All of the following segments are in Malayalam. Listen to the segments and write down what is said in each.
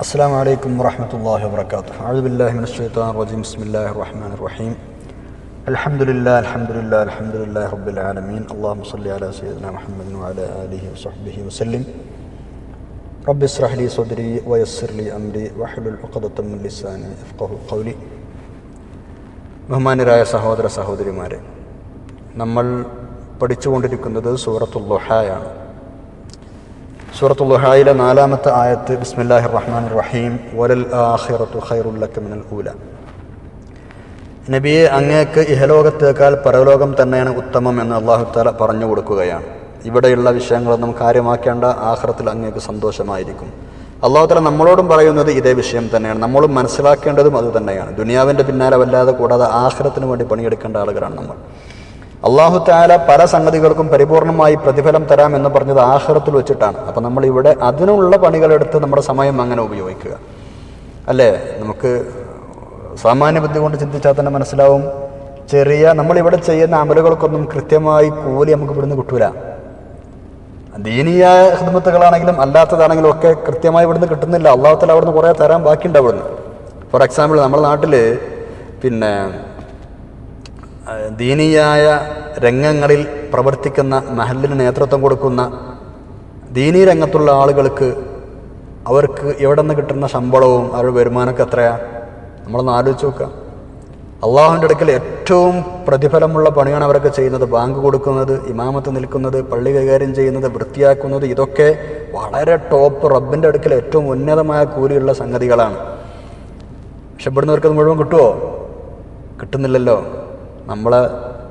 السلام عليكم ورحمة الله وبركاته أعوذ بالله من الشيطان الرجيم بسم الله الرحمن الرحيم الحمد لله الحمد لله الحمد لله رب العالمين اللهم صل على سيدنا محمد وعلى آله وصحبه وسلم رب اشرح لي صدري ويسر لي أمري واحلل عقدة من لساني يفقه قولي ബഹുമാനരായ സഹോദര സഹോദരിമാരെ നമ്മൾ പഠിച്ചുകൊണ്ടിരിക്കുന്നത് സൂറത്തുൽ ലുഹായാണ് സൂറത്തുൽ നാലാമത്തെ ആയത്ത് ബിസ്മില്ലാഹി റഹ്മാൻ റഹീം വലൽ ആഖിറത്തു ഖൈറുല്ലക മിനൽ ഊല. നബിയെ അങ്ങേക്ക് ഇഹലോകത്തേക്കാൾ പരലോകം തന്നെയാണ് ഉത്തമം എന്ന് അള്ളാഹു താല പറഞ്ഞു കൊടുക്കുകയാണ്. ഇവിടെയുള്ള വിഷയങ്ങളൊന്നും കാര്യമാക്കേണ്ട. ആഹ്റത്തിൽ അങ്ങേക്ക് സന്തോഷമായിരിക്കും. അള്ളാഹു താല നമ്മളോടും പറയുന്നത് ഇതേ വിഷയം തന്നെയാണ്. നമ്മളും മനസ്സിലാക്കേണ്ടതും അത് തന്നെയാണ്. ദുനിയാവിന്റെ പിന്നാലെ വല്ലാതെ കൂടാതെ ആഹ്റത്തിന് വേണ്ടി പണിയെടുക്കേണ്ട ആളുകളാണ് നമ്മൾ. അള്ളാഹു താല പല സംഗതികൾക്കും പരിപൂർണമായി പ്രതിഫലം തരാം എന്ന് പറഞ്ഞത് ആഹ്റത്തിൽ വെച്ചിട്ടാണ്. അപ്പം നമ്മൾ ഇവിടെ അതിനുള്ള പണികളെടുത്ത് നമ്മുടെ സമയം അങ്ങനെ ഉപയോഗിക്കുക. അല്ലേ? നമുക്ക് സാമാന്യ ബുദ്ധി കൊണ്ട് ചിന്തിച്ചാൽ തന്നെ മനസ്സിലാവും. ചെറിയ നമ്മളിവിടെ ചെയ്യുന്ന അമലുകൾക്കൊന്നും കൃത്യമായി കൂലി നമുക്ക് ഇവിടുന്ന് കിട്ടൂല. ദീനീയായ ഹിദ്മത്തുകളാണെങ്കിലും അല്ലാത്തതാണെങ്കിലും ഒക്കെ കൃത്യമായി ഇവിടുന്ന് കിട്ടുന്നില്ല. അള്ളാഹത്തിൽ അവിടുന്ന് കുറേ തരാൻ ബാക്കിയുണ്ട് അവിടുന്ന്. ഫോർ എക്സാമ്പിൾ നമ്മുടെ നാട്ടിൽ പിന്നെ ദീനീയായ രംഗങ്ങളിൽ പ്രവർത്തിക്കുന്ന മഹലിന് നേതൃത്വം കൊടുക്കുന്ന ദീനീ രംഗത്തുള്ള ആളുകൾക്ക് അവർക്ക് എവിടെ നിന്ന് കിട്ടുന്ന ശമ്പളവും അവരുടെ വരുമാനമൊക്കെ എത്രയാണ് നമ്മളൊന്ന് ആലോചിച്ച് നോക്കുക. അള്ളാഹുവിന്റെ അടുക്കൽ ഏറ്റവും പ്രതിഫലമുള്ള പണിയാണ് അവരൊക്കെ ചെയ്യുന്നത്. ബാങ്ക് കൊടുക്കുന്നത് ഇമാമത്ത് നിൽക്കുന്നത് പള്ളി കൈകാര്യം ചെയ്യുന്നത് വൃത്തിയാക്കുന്നത് ഇതൊക്കെ വളരെ ടോപ്പ് റബ്ബിന്റെ അടുക്കൽ ഏറ്റവും ഉന്നതമായ കൂലിയുള്ള സംഗതികളാണ്. പക്ഷെ ഇവിടുന്നവർക്ക് മുഴുവൻ കിട്ടുമോ കിട്ടുന്നില്ലല്ലോ. നമ്മളെ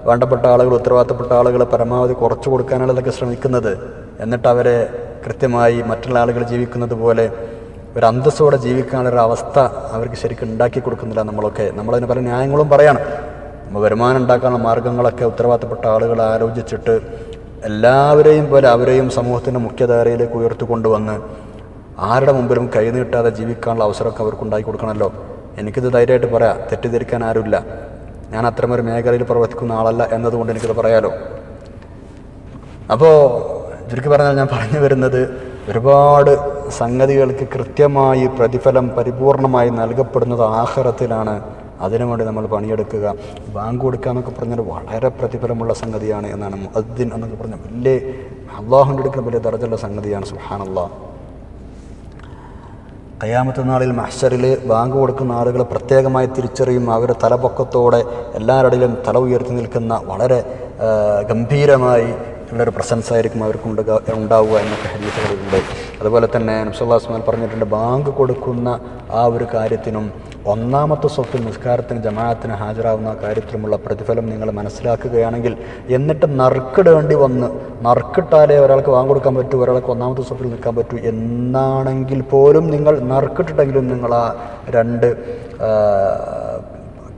വേണ്ടപ്പെട്ട ആളുകൾ ഉത്തരവാദിത്തപ്പെട്ട ആളുകൾ പരമാവധി കുറച്ചു കൊടുക്കാനാണ് ഇതൊക്കെ ശ്രമിക്കുന്നത്. എന്നിട്ട് അവരെ കൃത്യമായി മറ്റുള്ള ആളുകൾ ജീവിക്കുന്നത് പോലെ ഒരു അന്തസ്സോടെ ജീവിക്കാനുള്ളൊരു അവസ്ഥ അവർക്ക് ശരിക്കും ഉണ്ടാക്കി കൊടുക്കുന്നില്ല നമ്മളൊക്കെ. നമ്മളതിന് പല ന്യായങ്ങളും പറയാണ്. നമ്മൾ വരുമാനം ഉണ്ടാക്കാനുള്ള മാർഗങ്ങളൊക്കെ ഉത്തരവാദിത്തപ്പെട്ട ആളുകൾ ആലോചിച്ചിട്ട് എല്ലാവരെയും പോലെ അവരെയും സമൂഹത്തിന്റെ മുഖ്യധാരയിലേക്ക് ഉയർത്തിക്കൊണ്ടുവന്ന് ആരുടെ മുമ്പിലും കൈനീട്ടാതെ ജീവിക്കാനുള്ള അവസരമൊക്കെ അവർക്ക് ഉണ്ടാക്കി കൊടുക്കണമല്ലോ. എനിക്കിത് ധൈര്യമായിട്ട് പറയാം. തെറ്റിദ്ധരിക്കാൻ ആരുമില്ല. ഞാൻ അത്തരമൊരു മേഖലയിൽ പ്രവർത്തിക്കുന്ന ആളല്ല എന്നതുകൊണ്ട് എനിക്കത് പറയാലോ. അപ്പോൾ ചുരുക്കി പറഞ്ഞാൽ ഞാൻ പറഞ്ഞു വരുന്നത് ഒരുപാട് സംഗതികൾക്ക് കൃത്യമായി പ്രതിഫലം പരിപൂർണമായി നൽകപ്പെടുന്നത് ആഹാരത്തിലാണ് അതിനുവേണ്ടി നമ്മൾ പണിയെടുക്കുക. ബാങ്ക് കൊടുക്കുക എന്നൊക്കെ പറഞ്ഞാൽ വളരെ പ്രതിഫലമുള്ള സംഗതിയാണ് എന്നാണ് മുഅദ്ദിൻ എന്നൊക്കെ പറഞ്ഞാൽ വലിയ അള്ളാഹുന്റെ അടുക്കൽ വലിയ തരത്തിലുള്ള സംഗതിയാണ്. സുഹാനല്ലാഹ് കയ്യാമത്തെ നാളിൽ മഹ്ഷറിൽ ബാങ്ക് കൊടുക്കുന്ന ആളുകൾ പ്രത്യേകമായി തിരിച്ചറിയും അവരുടെ തലപൊക്കത്തോടെ എല്ലാവരുടെയും തല ഉയർത്തി നിൽക്കുന്ന വളരെ ഗംഭീരമായി ഉള്ളൊരു പ്രസൻസ് ആയിരിക്കും അവർക്ക് ഉണ്ടാവുക എന്നൊക്കെ ഹരിയത്തുകളുണ്ട് അതുപോലെ തന്നെ നബ്സുല്ലാസ്മാൻ പറഞ്ഞിട്ടുണ്ട് ബാങ്ക് കൊടുക്കുന്ന ആ ഒരു കാര്യത്തിനും ഒന്നാമത്തെ സ്വത്ത് നിസ്കാരത്തിന് ജമാഅത്തിന് ഹാജരാകുന്ന കാര്യത്തിലുമുള്ള പ്രതിഫലം നിങ്ങൾ മനസ്സിലാക്കുകയാണെങ്കിൽ എന്നിട്ട് നറുക്കിടേണ്ടി വന്ന് നറുക്കിട്ടാലേ ഒരാൾക്ക് വാങ്ങി കൊടുക്കാൻ പറ്റൂ ഒരാൾക്ക് ഒന്നാമത്തെ സ്വത്തിൽ നിൽക്കാൻ പറ്റൂ എന്നാണെങ്കിൽ പോലും നിങ്ങൾ നറുക്കിട്ടിട്ടെങ്കിലും നിങ്ങൾ ആ രണ്ട്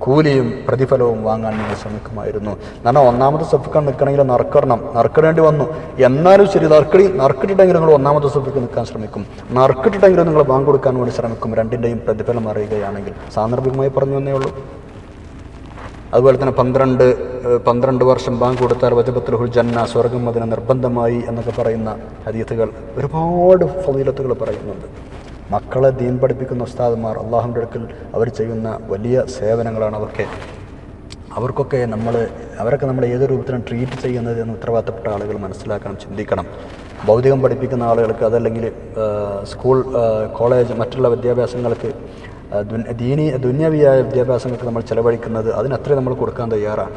കൂലിയും പ്രതിഫലവും വാങ്ങാൻ നിങ്ങൾ ശ്രമിക്കുമായിരുന്നു. കാരണം ഒന്നാമത്തെ സഫിക്കാൻ നിൽക്കണമെങ്കിൽ നറുക്കിടണം. നറുക്കിടേണ്ടി വന്നു. എന്നാലും ശരി നറുക്കടി നറുക്കിട്ടിട്ടെങ്കിലും നിങ്ങൾ ഒന്നാമത്തെ സഫിക്ക് നിൽക്കാൻ ശ്രമിക്കും. നറുക്കിട്ടിട്ടെങ്കിലും നിങ്ങൾ ബാങ്ക് കൊടുക്കാൻ വേണ്ടി ശ്രമിക്കും. രണ്ടിന്റെയും പ്രതിഫലം അറിയുകയാണെങ്കിൽ സാന്ദർഭികമായി പറഞ്ഞു തന്നേ ഉള്ളൂ. അതുപോലെ തന്നെ പന്ത്രണ്ട് പന്ത്രണ്ട് വർഷം ബാങ്ക് കൊടുത്താൽ വജപത്രഹുൽ ജന്ന സ്വർഗം അതിന് നിർബന്ധമായി എന്നൊക്കെ പറയുന്ന ഹരീത്തുകൾ ഒരുപാട് ഫലീലത്തുകൾ പറയുന്നുണ്ട്. മക്കളെ ദീൻ പഠിപ്പിക്കുന്ന ഉസ്താദന്മാർ അള്ളാഹുന്റെ അടുക്കൽ അവർ ചെയ്യുന്ന വലിയ സേവനങ്ങളാണ് അതൊക്കെ. അവർക്കൊക്കെ നമ്മൾ അവരൊക്കെ നമ്മൾ ഏത് രൂപത്തിലാണ് ട്രീറ്റ് ചെയ്യുന്നത് എന്ന് ഉത്തരവാദിത്തപ്പെട്ട ആളുകൾ മനസ്സിലാക്കണം ചിന്തിക്കണം. ഭൗതികം പഠിപ്പിക്കുന്ന ആളുകൾക്ക് അതല്ലെങ്കിൽ സ്കൂൾ കോളേജ് മറ്റുള്ള വിദ്യാഭ്യാസങ്ങൾക്ക് ദീനി ദുന്യവിയായ വിദ്യാഭ്യാസങ്ങൾക്ക് നമ്മൾ ചിലവഴിക്കുന്നത് അതിനത്രയും നമ്മൾ കൊടുക്കാൻ തയ്യാറാണ്.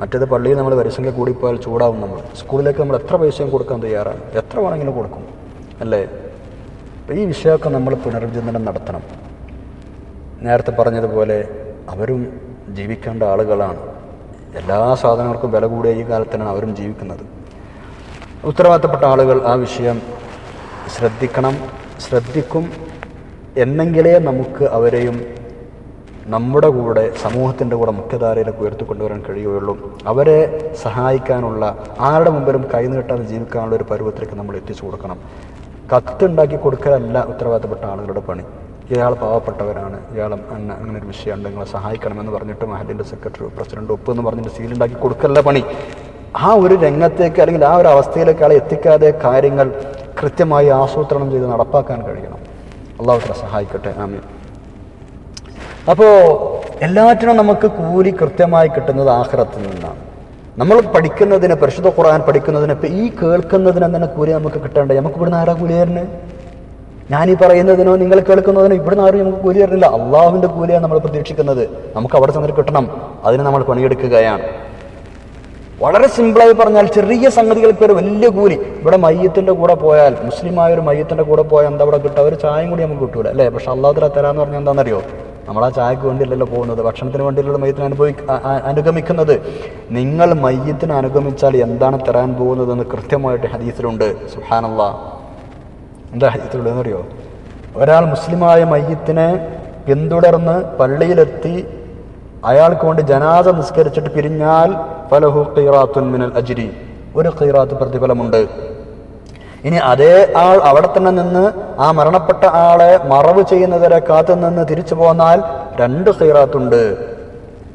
മറ്റേത് പള്ളിയിൽ നമ്മൾ വരിസംഖ്യ കൂടിപ്പോയാൽ ചൂടാവും നമ്മൾ. സ്കൂളിലേക്ക് നമ്മൾ എത്ര പൈസയും കൊടുക്കാൻ തയ്യാറാണ്. എത്ര വേണമെങ്കിലും കൊടുക്കും. അല്ലേ? അപ്പോൾ ഈ വിഷയമൊക്കെ നമ്മൾ പുനർവിചിന്തനം നടത്തണം. നേരത്തെ പറഞ്ഞതുപോലെ അവരും ജീവിക്കേണ്ട ആളുകളാണ്. എല്ലാ സാധനങ്ങൾക്കും വില കൂടിയ ഈ കാലത്തിനാണ് അവരും ജീവിക്കുന്നത്. ഉത്തരവാദിത്തപ്പെട്ട ആളുകൾ ആ വിഷയം ശ്രദ്ധിക്കണം. ശ്രദ്ധിക്കും. എന്നെങ്കിലേ നമുക്ക് അവരെയും നമ്മുടെ കൂടെ സമൂഹത്തിന്റെ കൂടെ മുഖ്യധാരയിലേക്ക് ഉയർത്തിക്കൊണ്ടുവരാൻ കഴിയുകയുള്ളൂ. അവരെ സഹായിക്കാനുള്ള ആരുടെ മുമ്പിലും കൈ നീട്ടാതെ ജീവിക്കാനുള്ള ഒരു പരുവത്തിലേക്ക് നമ്മൾ എത്തിച്ചു കൊടുക്കണം. കത്തുണ്ടാക്കി കൊടുക്കലല്ല ഉത്തരവാദിത്തപ്പെട്ട ആളുകളുടെ പണി. ഇയാൾ പാവപ്പെട്ടവരാണ്. ഇയാൾ അന്ന അങ്ങനെ ഒരു വിഷയമുണ്ട് നിങ്ങളെ സഹായിക്കണമെന്ന് പറഞ്ഞിട്ട് മഹലിന്റെ സെക്രട്ടറി പ്രസിഡന്റ് ഒപ്പ് എന്ന് പറഞ്ഞിട്ട് സീലുണ്ടാക്കി കൊടുക്കല്ല പണി. ആ ഒരു രംഗത്തേക്ക് അല്ലെങ്കിൽ ആ ഒരു അവസ്ഥയിലേക്ക് ആളെ എത്തിക്കാതെ കാര്യങ്ങൾ കൃത്യമായി ആസൂത്രണം ചെയ്ത് നടപ്പാക്കാൻ കഴിയണം. അള്ളാഹുത്തിനെ സഹായിക്കട്ടെ. ആമി അപ്പോൾ എല്ലാറ്റിനും നമുക്ക് കൂലി കൃത്യമായി കിട്ടുന്നത് ആഖിറത്തിൽ നിന്നാണ്. നമ്മൾ പഠിക്കുന്നതിന് പരിശുദ്ധ ഖുർആൻ പഠിക്കുന്നതിന് ഇപ്പം ഈ കേൾക്കുന്നതിന് തന്നെ കൂലി നമുക്ക് കിട്ടേണ്ടത് നമുക്ക് ഇവിടുന്ന് ആരാ കൂലി തരുന്നത് ഞാൻ ഈ പറയുന്നതിനോ നിങ്ങൾ കേൾക്കുന്നതിനോ ഇവിടുന്ന് ആരും നമുക്ക് കൂലി തരുന്നില്ല. അള്ളാഹുവിന്റെ കൂലിയാണ് നമ്മൾ പ്രതീക്ഷിക്കുന്നത്. നമുക്ക് അവിടെ ചെന്നിട്ട് കിട്ടണം. അതിന് നമ്മൾ പണിയെടുക്കുകയാണ്. വളരെ സിമ്പിളായി പറഞ്ഞാൽ ചെറിയ സംഗതികൾക്ക് ഒരു വലിയ കൂലി. ഇവിടെ മയ്യത്തിന്റെ കൂടെ പോയാൽ മുസ്ലിമായ ഒരു മയ്യത്തിന്റെ കൂടെ പോയാൽ എന്താ അവിടെ കിട്ടുക? ഒരു ചായയും കൂടി നമുക്ക് കിട്ടൂല അല്ലേ? പക്ഷെ അള്ളാഹുദ്ര തരാന്ന് പറഞ്ഞാൽ എന്താണെന്നറിയോ? നമ്മൾ ആ ചായക്ക് വേണ്ടിയല്ലല്ലോ പോകുന്നത് ഭക്ഷണത്തിന് വേണ്ടിയല്ലോ മയ്യത്തിന് അനുഭവി അനുഗമിക്കുന്നത്. നിങ്ങൾ മയ്യത്തിന് അനുഗമിച്ചാൽ എന്താണ് തരാൻ പോകുന്നതെന്ന് കൃത്യമായിട്ട് ഹദീസിലുണ്ട്. സുഹാനല്ല എന്താ ഹദീസിലുള്ളതെന്നറിയോ? ഒരാൾ മുസ്ലിമായ മയ്യത്തിനെ പിന്തുടർന്ന് പള്ളിയിലെത്തി അയാൾക്ക് വേണ്ടി ജനാസ നിസ്കരിച്ചിട്ട് പിരിഞ്ഞാൽ ഫലഹു ഖീറാത്തുൻ മിനൽ അജിരി. ഒരു ഖീറാത്ത് പ്രതിഫലമുണ്ട്. ഇനി അതേ ആൾ അവിടെ തന്നെ നിന്ന് ആ മരണപ്പെട്ട ആളെ മറവ് ചെയ്യുന്നവരെ കാത്തു നിന്ന് തിരിച്ചു പോന്നാൽ രണ്ട് സൈറാത്തുണ്ട്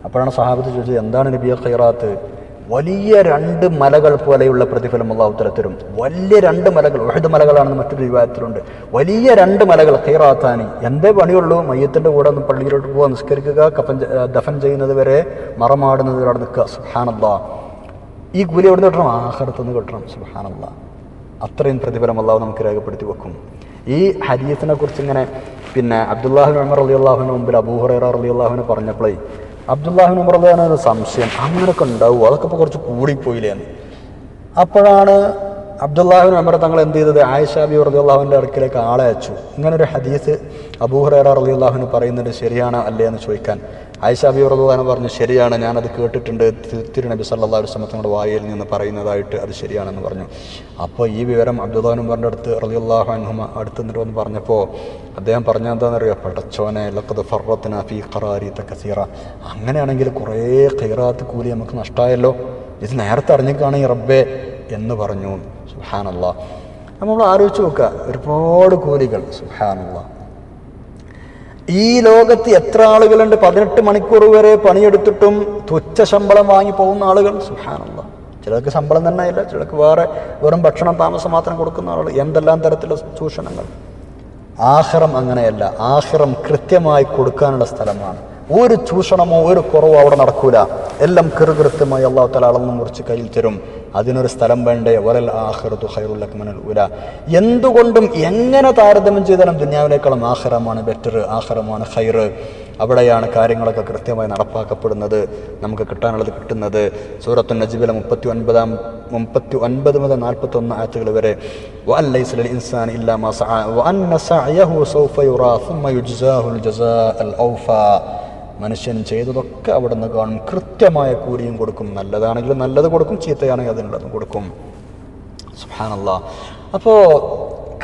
അപ്പോഴാണ് സഹാബത്ത് ചോദിച്ചത് എന്താണ് നബിയ ഖൈറാത്ത്? വലിയ രണ്ട് മലകൾ പോലെയുള്ള പ്രതിഫലം അള്ളാഹു തല വലിയ രണ്ട് മലകൾ ഒഴുത് മലകളാണെന്ന് മറ്റൊരു വിവാഹത്തിലുണ്ട് വലിയ രണ്ട് മലകൾ ഖൈറാത്താനി. എന്തേ പണിയുള്ളൂ? മയ്യത്തിന്റെ കൂടെ ഒന്ന് പള്ളിയിലോട്ട് പോകാൻ നിസ്കരിക്കുക കപ്പൻ ദഫൻ ചെയ്യുന്നത് വരെ മറമാടുന്നത് വരെ നിൽക്കുക. സുഹാനല്ലാ ഈ കൂലി എവിടെ നിന്ന് കിട്ടണം ആഹാരത്തുനിന്ന് കിട്ടണം. സുഹാനല്ല അത്രയും പ്രതിഫലം അള്ളാഹു നമുക്ക് രേഖപ്പെടുത്തി വെക്കും. ഈ ഹദീസിനെ കുറിച്ച് ഇങ്ങനെ പിന്നെ അബ്ദുല്ലാഹിൻ ഉമർ അലി അള്ളാഹുവിന് മുമ്പിൽ അബൂഹറ അലി അള്ളാഹുവിനെ പറഞ്ഞപ്പോഴേ അബ്ദുല്ലാഹിൻ ഉമർ അള്ളാഹിന് ഒരു സംശയം അങ്ങനെയൊക്കെ ഉണ്ടാവും. അതൊക്കെ ഇപ്പോൾ കുറച്ച് കൂടിപ്പോയില്ലേ എന്ന്. അപ്പോഴാണ് അബ്ദുല്ലാഹിൻ അമർ തങ്ങൾ എന്ത് ചെയ്തത്? ആയിഷാബി റലി അള്ളാഹുവിന്റെ അടുക്കിലേക്ക് ആളെ അയച്ചു. ഇങ്ങനൊരു ഹദീസ് അബൂഹുറ റലി പറയുന്നുണ്ട്. ശരിയാണ് അല്ലേ എന്ന് ചോദിക്കാൻ. ആയിഷാബി റഹ്ലാൻ പറഞ്ഞു ശരിയാണ്. ഞാനത് കേട്ടിട്ടുണ്ട്. തിരുനബി സല്ലാ സമത്തങ്ങളുടെ തങ്ങളുടെ വായിൽ നിന്ന് പറയുന്നതായിട്ട് അത് ശരിയാണെന്ന് പറഞ്ഞു. അപ്പോൾ ഈ വിവരം അബ്ദുല്ലാഹുൻ ഉമറിന്റെ അടുത്ത് റലിയുല്ലാഹു അനുഹമ അടുത്ത് നിന്നിട്ട് വന്ന് പറഞ്ഞപ്പോൾ അദ്ദേഹം പറഞ്ഞ എന്താണെന്നറിയോ? പടച്ചോനെ ലക്കത് ഫറത്തിന ഫീ ഖറാരി കസീറ. അങ്ങനെയാണെങ്കിൽ കുറേ ഖൈറാത്ത് കൂലി നമുക്ക് നഷ്ടമായല്ലോ ഇത് നേരത്തെ അറിഞ്ഞേക്കാണെങ്കിൽ റബ്ബേ എന്ന് പറഞ്ഞു. സുഹാനല്ല നമ്മൾ ആലോചിച്ച് നോക്കുക ഒരുപാട് കൂലികൾ സുഹാനല്ല ഈ ലോകത്ത് എത്ര ആളുകളുണ്ട്? പതിനെട്ട് മണിക്കൂർ വരെ പണിയെടുത്തിട്ടും തുച്ഛ ശമ്പളം വാങ്ങി പോകുന്ന ആളുകൾ സുഹാനുള്ള ചിലർക്ക് ശമ്പളം തന്നെ ഇല്ല ചിലർക്ക് വേറെ വെറും ഭക്ഷണം താമസം മാത്രം കൊടുക്കുന്ന ആളുകൾ എന്തെല്ലാം തരത്തിലുള്ള ചൂഷണങ്ങൾ. ആഹ്റം അങ്ങനെയല്ല ആഹ്റം കൃത്യമായി കൊടുക്കാനുള്ള സ്ഥലമാണ്. ഒരു ചൂഷണമോ ഒരു കുറവോ അവിടെ നടക്കൂല. എല്ലാം കൃകൃത്യമായി അള്ളാഹു തല അളന്ന് മുറിച്ച് കയ്യിൽ തരും. അതിനൊരു സ്ഥലം വേണ്ടേ? ഒരൽ ആഹ്റത്തു ഹൈറുല്ലക്മനൽ ഉല. എന്തുകൊണ്ടും എങ്ങനെ താരതമ്യം ചെയ്താലും ദുന്യാവിനേക്കാളും ആഹ്റമാണ് ബെറ്റർ ആഹ്റമാണ് ഹൈറ് അവിടെയാണ് കാര്യങ്ങളൊക്കെ കൃത്യമായി നടപ്പാക്കപ്പെടുന്നത്. നമുക്ക് കിട്ടാനുള്ളത് കിട്ടുന്നത്. സൂറത്തു നജീബിലെ മുപ്പത്തി ഒൻപതാം മുപ്പത്തി ഒൻപത് മുതൽ നാൽപ്പത്തൊന്ന് ആറ്റുകൾ വരെ. ഇൻസാൻ ഇല്ലാ മനുഷ്യൻ ചെയ്തതൊക്കെ അവിടുന്ന് കാണും. കൃത്യമായ കൂലിയും കൊടുക്കും. നല്ലതാണെങ്കിൽ നല്ലത് കൊടുക്കും. ചീത്തയാണെങ്കിൽ അതിനുള്ളതും കൊടുക്കും. സുഹാനല്ല അപ്പോൾ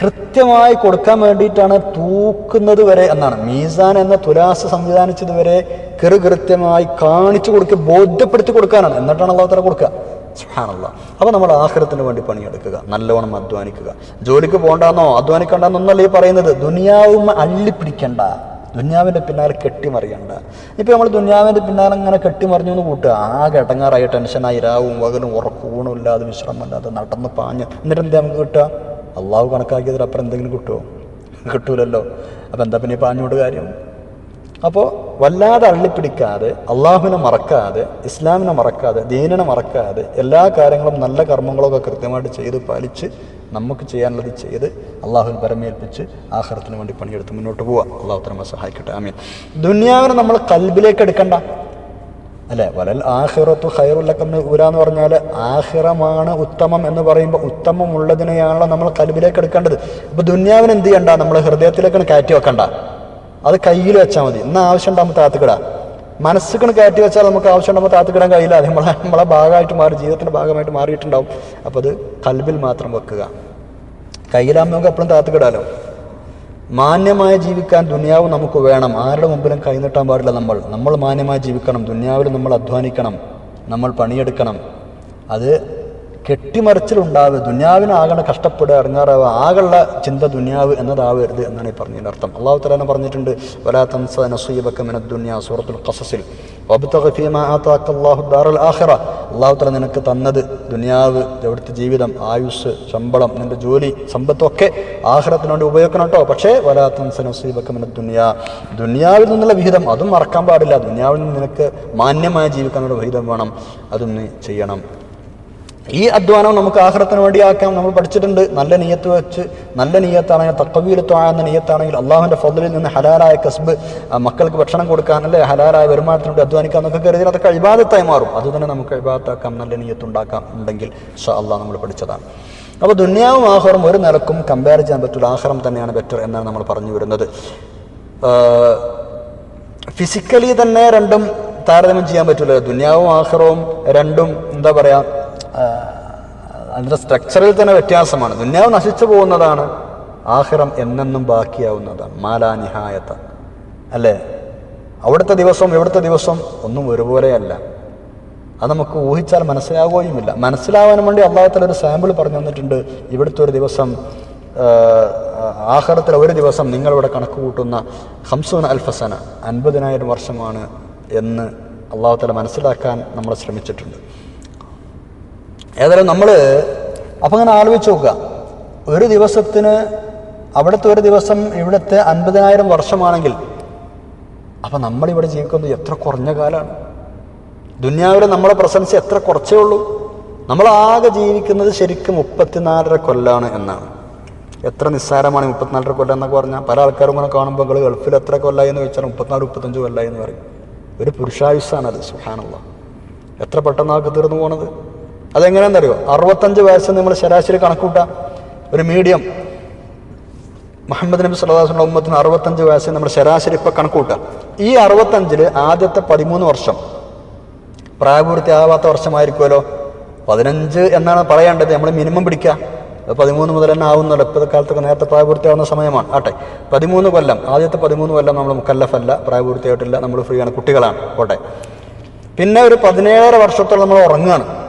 കൃത്യമായി കൊടുക്കാൻ വേണ്ടിയിട്ടാണ് തൂക്കുന്നത് വരെ എന്നാണ്. മീസാൻ എന്ന തുലാസ സംവിധാനിച്ചത് വരെ കൃ കൃത്യമായി കാണിച്ചു കൊടുക്കുക ബോധ്യപ്പെടുത്തി കൊടുക്കാനാണ്. എന്നിട്ടാണ് അള്ളാഹത്തല കൊടുക്കുക. സുഹാനല്ല അപ്പോൾ നമ്മൾ ആഹ്രത്തിന് വേണ്ടി പണിയെടുക്കുക. നല്ലവണ്ണം അധ്വാനിക്കുക. ജോലിക്ക് പോകണ്ടെന്നോ? അധ്വാനിക്കണ്ടെന്നൊന്നല്ലേ പറയുന്നത്? ദുനിയാവും അള്ളിപ്പിടിക്കണ്ട. ദുന്യാവിന്റെ പിന്നാലെ കെട്ടിമറിയണ്ട. ഇപ്പം നമ്മൾ ദുന്യാവിന്റെ പിന്നാലെ ഇങ്ങനെ കെട്ടിമറിഞ്ഞു എന്ന് കൂട്ടുക. ആകെ ഇടങ്ങാറായി ടെൻഷനായി രാവും പകലും ഉറക്കൂണും ഇല്ലാതെ വിശ്രമമില്ലാതെ നടന്ന് പാഞ്ഞ്. എന്നിട്ട് എന്താ നമുക്ക് കിട്ടുക? അള്ളാഹു കണക്കാക്കിയതിൽ അപ്പുറം എന്തെങ്കിലും കിട്ടുമോ കിട്ടൂലല്ലോ. അപ്പോൾ എന്താ പിന്നെ ഈ പാഞ്ഞോട് കാര്യം? അപ്പോൾ വല്ലാതെ അള്ളിപ്പിടിക്കാതെ അള്ളാഹുവിനെ മറക്കാതെ ഇസ്ലാമിനെ മറക്കാതെ ദീനിനെ മറക്കാതെ എല്ലാ കാര്യങ്ങളും നല്ല കർമ്മങ്ങളൊക്കെ കൃത്യമായിട്ട് ചെയ്ത് പാലിച്ച് നമുക്ക് ചെയ്യാനുള്ളത് ചെയ്ത് അള്ളാഹുവിൽ പരമേൽപ്പിച്ച് ആഹാരത്തിന് വേണ്ടി പണിയെടുത്ത് മുന്നോട്ട് പോവാം. അള്ളാഹു തരമ സഹായിക്കട്ടെ. ആമീൻ. ദുനിയാവിനെ നമ്മൾ കൽബിലേക്ക് എടുക്കണ്ട. അല്ലേ? വലൽ ആഹിറത്തു ഖൈറുല്ലക്കം ഊരാന്ന് പറഞ്ഞാൽ ആഹിറമാണ് ഉത്തമം എന്ന് പറയുമ്പോൾ ഉത്തമം ഉള്ളതിനെയാണല്ലോ നമ്മൾ കൽബിലേക്ക് എടുക്കേണ്ടത്. അപ്പൊ ദുന്യാവിന് എന്ത് ചെയ്യണ്ട? നമ്മൾ ഹൃദയത്തിലേക്കാണ് കയറ്റി വെക്കണ്ട. അത് കയ്യിൽ വെച്ചാൽ മതി. ഇന്ന് ആവശ്യം ഉണ്ടാകുമ്പോൾ താത്തുകിടാ മനസ്സിക്കണ് കയറ്റി വെച്ചാൽ നമുക്ക് ആവശ്യം ഉണ്ടാകുമ്പോൾ താത്തുകിടാൻ കഴിയില്ല. അത് നമ്മളെ നമ്മളെ ഭാഗമായിട്ട് മാറി ജീവിതത്തിന്റെ ഭാഗമായിട്ട് മാറിയിട്ടുണ്ടാവും. അപ്പോൾ അത് കൽബിൽ മാത്രം വെക്കുക. കയ്യിലാകുമ്പോൾ നമുക്ക് എപ്പോഴും താത്തുകിടാലോ? മാന്യമായി ജീവിക്കാൻ ദുനിയാവ് നമുക്ക് വേണം. ആരുടെ മുമ്പിലും കൈനീട്ടാൻ പാടില്ല നമ്മൾ. നമ്മൾ മാന്യമായി ജീവിക്കണം. ദുനിയാവിൽ നമ്മൾ അധ്വാനിക്കണം. നമ്മൾ പണിയെടുക്കണം. അത് കെട്ടിമറിച്ചിലുണ്ടാവുക ദുനിയാവിനാകണ കഷ്ടപ്പെടുക ഇറങ്ങാറാവുക ആകെയുള്ള ചിന്ത ദുനിയാവ് എന്നതാവരുത് എന്നാണ് ഈ പറഞ്ഞതിന്റെ അർത്ഥം. അള്ളാഹു തലാന പറഞ്ഞിട്ടുണ്ട് വലാ തൻസ നസീബക മിന ദുനിയ സൂറത്തുൽ ഖസസിൽ. അള്ളാഹു തല നിനക്ക് തന്നത് ദുനിയാവ് എവിടുത്തെ ജീവിതം ആയുസ് ശമ്പളം നിന്റെ ജോലി സമ്പത്തൊക്കെ ആഹ്റത്തിന് വേണ്ടി ഉപയോഗിക്കണം കേട്ടോ പക്ഷേ വലാ തൻസ നസീബക മിന ദുനിയ ദുനിയാവിൽ നിന്നുള്ള വിഹിതം അതും മറക്കാൻ പാടില്ല. ദുനിയാവിൽ നിന്ന് നിനക്ക് മാന്യമായി ജീവിക്കാനുള്ള വിഹിതം വേണം. അതും നീ ചെയ്യണം. ഈ അധ്വാനം നമുക്ക് ആഹ്റത്തിന് വേണ്ടി ആക്കാം. നമ്മൾ പഠിച്ചിട്ടുണ്ട്. നല്ല നീയത്ത് വെച്ച് നല്ല നീയത്താണെങ്കിൽ തക്കവീലത്വ എന്ന നീയത്താണെങ്കിൽ അള്ളാഹുവിന്റെ ഫضലിൽ നിന്ന് ഹലാലായ കസ്ബ് മക്കൾക്ക് ഭക്ഷണം കൊടുക്കാൻ അല്ലെ ഹലാലായ വരുമാനത്തിന് വേണ്ടി അധ്വാനിക്കാൻ എന്നൊക്കെ കരുതി അതൊക്കെ അഴിബാദത്തായി മാറും. അതുതന്നെ നമുക്ക് അഴിബാദത്താക്കാം നല്ല നീയത്ത് ഉണ്ടാക്കാം ഉണ്ടെങ്കിൽ അള്ളാഹ് നമ്മൾ പഠിച്ചതാണ്. അപ്പോൾ ദുന്യാവും ആഹ്റം ഒരു നിലക്കും കമ്പയർ ചെയ്യാൻ പറ്റില്ല ആഹ്റം തന്നെയാണ് ബെറ്റർ എന്നാണ് നമ്മൾ പറഞ്ഞു വരുന്നത്. ഫിസിക്കലി തന്നെ രണ്ടും താരതമ്യം ചെയ്യാൻ പറ്റില്ല ദുന്യാവും ആഹ്റവും രണ്ടും എന്താ പറയാ ആ, അതിന്റെ സ്ട്രക്ചറിൽ തന്നെ വ്യത്യാസമാണ്. ദുന്യാവ് നശിച്ചു പോകുന്നതാണ്. ആഹിറം എന്നെന്നും ബാക്കിയാവുന്നതാണ്. മാലാനിഹായത്ത അല്ലേ? അവിടുത്തെ ദിവസവും ഇവിടുത്തെ ദിവസവും ഒന്നും ഒരുപോലെയല്ല. അത് നമുക്ക് ഊഹിച്ചാൽ മനസ്സിലാവുകയുമില്ല. മനസ്സിലാവാൻ വേണ്ടി അള്ളാഹത്തിൽ ഒരു സാമ്പിൾ പറഞ്ഞു തന്നിട്ടുണ്ട്. ഇവിടുത്തെ ഒരു ദിവസം ആഹാരത്തിൽ ഒരു ദിവസം നിങ്ങളിവിടെ കണക്ക് കൂട്ടുന്ന ഹംസൂൻ അൽഫസന അൻപതിനായിരം വർഷമാണ് എന്ന് അള്ളാഹുത്തല മനസ്സിലാക്കാൻ നമ്മൾ ശ്രമിച്ചിട്ടുണ്ട്. ഏതായാലും നമ്മൾ അപ്പം അങ്ങനെ ആലോചിച്ച് നോക്കുക. ഒരു ദിവസത്തിന് അവിടുത്തെ ഒരു ദിവസം ഇവിടുത്തെ അൻപതിനായിരം വർഷമാണെങ്കിൽ അപ്പം നമ്മളിവിടെ ജീവിക്കുന്നത് എത്ര കുറഞ്ഞ കാലമാണ് ദുന്യാവിൽ നമ്മളെ പ്രസൻസ് എത്ര കുറച്ചേ ഉള്ളൂ? നമ്മളാകെ ജീവിക്കുന്നത് ശരിക്കും മുപ്പത്തിനാലര കൊല്ലാണ് എന്നാണ്. എത്ര നിസ്സാരമാണ് മുപ്പത്തിനാലര കൊല്ലം എന്നൊക്കെ പറഞ്ഞാൽ പല ആൾക്കാരും ഇങ്ങനെ കാണുമ്പോൾ നിങ്ങൾ ഗൾഫിൽ എത്ര കൊല്ലായി എന്ന് ചോദിച്ചാൽ മുപ്പത്തിനാല് മുപ്പത്തഞ്ച് കൊല്ലായി എന്ന് പറയും. ഒരു പുരുഷായുസ്സാണ് അത് സുഹാനുള്ള എത്ര പെട്ടെന്ന് ആൾക്ക് തീർന്നു പോണത്? അതെങ്ങനെയാണെന്നറിയോ? അറുപത്തഞ്ച് വയസ്സ് നമ്മൾ ശരാശരി കണക്കൂട്ടാം. ഒരു മീഡിയം. മുഹമ്മദ് നബി സല്ലാസിന്റെ ഉമ്മത്തിന് അറുപത്തഞ്ച് വയസ്സ് നമ്മൾ ശരാശരി ഇപ്പോൾ കണക്കൂട്ടാം. ഈ അറുപത്തഞ്ചിൽ ആദ്യത്തെ പതിമൂന്ന് വർഷം. പ്രായപൂർത്തിയാവാത്ത വർഷമായിരിക്കുമല്ലോ. പതിനഞ്ച് എന്നാണ് പറയേണ്ടത് നമ്മൾ മിനിമം പിടിക്കുക പതിമൂന്ന് മുതൽ തന്നെ ആവുന്നല്ലോ ഇപ്പോഴത്തെ കാലത്തൊക്കെ നേരത്തെ പ്രായപൂർത്തിയാവുന്ന സമയമാണ്. ആട്ടെ. പതിമൂന്ന് കൊല്ലം. ആദ്യത്തെ പതിമൂന്ന് കൊല്ലം നമ്മൾ മുക്കല്ലഫല്ല പ്രായപൂർത്തിയായിട്ടില്ല നമ്മൾ ഫ്രീ ആണ് കുട്ടികളാണ്. പോട്ടെ. പിന്നെ ഒരു പതിനേഴര വർഷത്തോളം നമ്മൾ ഉറങ്ങുകയാണ്.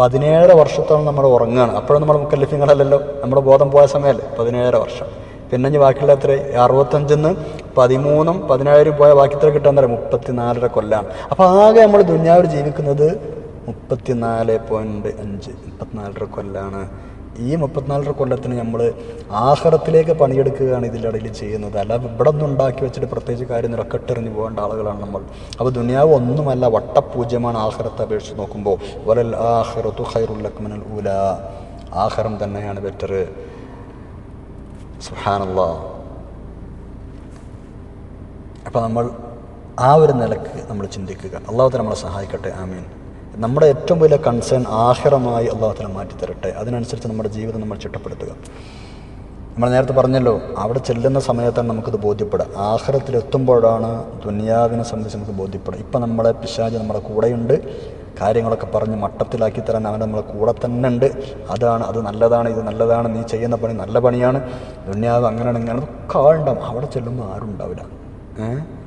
പതിനേഴര വർഷത്തോളം നമ്മൾ ഉറങ്ങുകയാണ്. അപ്പോഴും നമ്മൾ മുക്കല്ലിഫിങ്ങളല്ലല്ലോ. നമ്മുടെ ബോധം പോയ സമയമല്ലേ? പതിനേഴര വർഷം. പിന്നെ ഇനി ബാക്കിയുള്ള എത്ര? അറുപത്തഞ്ചിന്ന് പതിമൂന്നും പതിനേഴരും പോയ ബാക്കി എത്ര കിട്ടാൻ തരാം മുപ്പത്തിനാലര കൊല്ലാണ്. അപ്പോൾ ആകെ നമ്മൾ ദുന്യാവിൽ ജീവിക്കുന്നത് മുപ്പത്തിനാല് പോയിന്റ് അഞ്ച് മുപ്പത്തിനാലര കൊല്ലാണ്. ഈ മുപ്പത്തിനാലര കൊല്ലത്തിന് നമ്മൾ ആഹാരത്തിലേക്ക് പണിയെടുക്കുകയാണ് ഇതിന്റെ ഇടയിൽ ചെയ്യുന്നത്. അല്ല ഇവിടെ ഒന്നും ഉണ്ടാക്കി വെച്ചിട്ട് പ്രത്യേകിച്ച് കാര്യം നിറക്കെട്ടെറിഞ്ഞ് പോകേണ്ട ആളുകളാണ് നമ്മൾ. അപ്പോൾ ദുനിയാവ് ഒന്നുമല്ല വട്ടപൂജ്യമാണ് ആഹാരത്തെ അപേക്ഷിച്ച് നോക്കുമ്പോൾ. വലൽ ആഹ്റത്തു ഖൈറുല്ലക്മനൽ ഊല ആഹാരം തന്നെയാണ് ബെറ്റർ സുഹാനുള്ള അപ്പോൾ നമ്മൾ ആ ഒരു നിലയ്ക്ക് നമ്മൾ ചിന്തിക്കുക. അള്ളാഹു നമ്മളെ സഹായിക്കട്ടെ. ആമീൻ. നമ്മുടെ ഏറ്റവും വലിയ കൺസേൺ ആഹ്റമായി അള്ളാഹുത്തല മാറ്റിത്തരട്ടെ. അതിനനുസരിച്ച് നമ്മുടെ ജീവിതം നമ്മൾ ചിട്ടപ്പെടുത്തുക. നമ്മൾ നേരത്തെ പറഞ്ഞല്ലോ അവിടെ ചെല്ലുന്ന സമയത്താണ് നമുക്കിത് ബോധ്യപ്പെടുക. ആഹ്റത്തിലെത്തുമ്പോഴാണ് ദുനിയാവിനെ സംബന്ധിച്ച് നമുക്ക് ബോധ്യപ്പെടുക. ഇപ്പം നമ്മളെ പിശാജ് നമ്മുടെ കൂടെയുണ്ട്. കാര്യങ്ങളൊക്കെ പറഞ്ഞ് മട്ടത്തിലാക്കി തരാൻ അവൻ നമ്മളെ കൂടെ തന്നെ ഉണ്ട്. അതാണ് അത് നല്ലതാണ് ഇത് നല്ലതാണ് നീ ചെയ്യുന്ന പണി നല്ല പണിയാണ്. ദുന്യാവ് അങ്ങനെയാണ് ഇങ്ങനെ ഒക്കെ ആളുണ്ടാവും. അവിടെ ചെല്ലുമ്പോൾ ആരും ഉണ്ടാവില്ല. ഏഹ്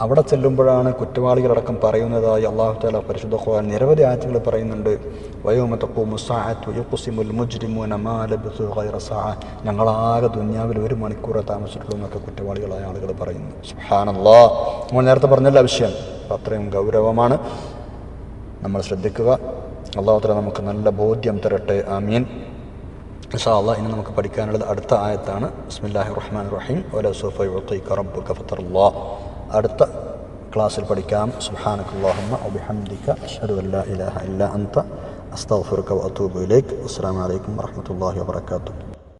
അവിടെ ചെല്ലുമ്പോഴാണ് കുറ്റവാളികളടക്കം പറയുന്നതായി അള്ളാഹു താല പരിശുദ്ധ ഖുർആൻ നിരവധി ആറ്റുകൾ പറയുന്നുണ്ട്. ഞങ്ങളാകെ ദുന്യാവിൽ ഒരു മണിക്കൂറെ താമസിച്ചിട്ടുള്ളൂ എന്നൊക്കെ കുറ്റവാളികളായ ആളുകൾ പറയുന്നു. സുഹാനല്ലാ നമ്മൾ നേരത്തെ പറഞ്ഞല്ല വിഷയം. അത്രയും ഗൗരവമാണ്. നമ്മൾ ശ്രദ്ധിക്കുക. അള്ളാഹു താല നമുക്ക് നല്ല ബോധ്യം തരട്ടെ. ആമീൻ. ഇൻഷാ അള്ളാഹ് ഇനി നമുക്ക് പഠിക്കാനുള്ളത് അടുത്ത ആയത്താണ്. ബിസ്മില്ലാഹി റഹ്മാൻ റഹീം. വല സൂഫ റബ്ബുക ഫതറല്ലാഹ്. അടുത്ത ക്ലാസ്സിൽ പഠിക്കാം. സുബ്ഹാനകല്ലാഹുമ്മ വബിഹംദിക അഷ്ഹദു അൻ ലാ ഇലാഹ ഇല്ല അൻത അസ്തഗ്ഫിറുക വഅതൂബു ഇലൈക്. അസ്സലാമു അലൈക്കും വറഹ്മത്തുള്ളാഹി വബറകാതുഹു